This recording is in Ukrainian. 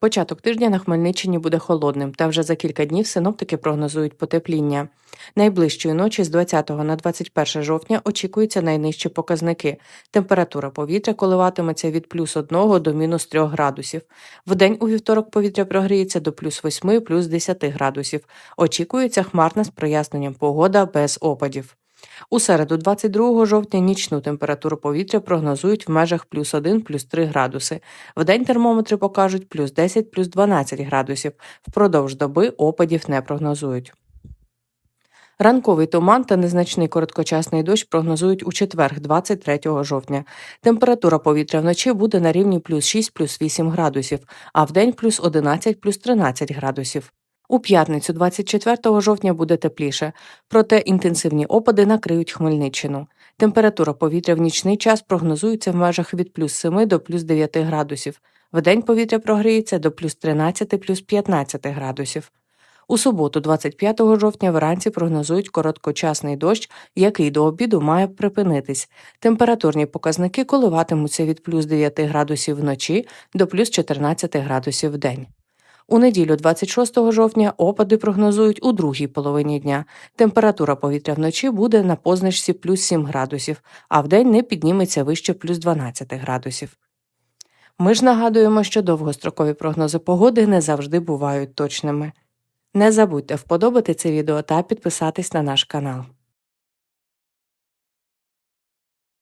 Початок тижня на Хмельниччині буде холодним, та вже за кілька днів синоптики прогнозують потепління. Найближчої ночі з 20 на 21 жовтня очікуються найнижчі показники. Температура повітря коливатиметься від плюс 1 до мінус 3 градусів. Вдень у вівторок повітря прогріється до плюс 8 плюс 10 градусів. Очікується хмарна з проясненням погода без опадів. У середу, 22 жовтня, нічну температуру повітря прогнозують в межах плюс 1, плюс 3 градуси. Вдень термометри покажуть плюс 10, плюс 12 градусів. Впродовж доби опадів не прогнозують. Ранковий туман та незначний короткочасний дощ прогнозують у четверг, 23 жовтня. Температура повітря вночі буде на рівні плюс 6, плюс 8 градусів, а вдень плюс 11, плюс 13 градусів. У п'ятницю, 24 жовтня, буде тепліше, проте інтенсивні опади накриють Хмельниччину. Температура повітря в нічний час прогнозується в межах від плюс 7 до плюс 9 градусів. Вдень повітря прогріється до плюс 13 плюс 15 градусів. У суботу, 25 жовтня, вранці прогнозують короткочасний дощ, який до обіду має припинитись. Температурні показники коливатимуться від плюс 9 градусів вночі до плюс 14 градусів вдень. У неділю, 26 жовтня, опади прогнозують у другій половині дня. Температура повітря вночі буде на позначці плюс 7 градусів, а вдень не підніметься вище плюс 12 градусів. Ми ж нагадуємо, що довгострокові прогнози погоди не завжди бувають точними. Не забудьте вподобати це відео та підписатись на наш канал.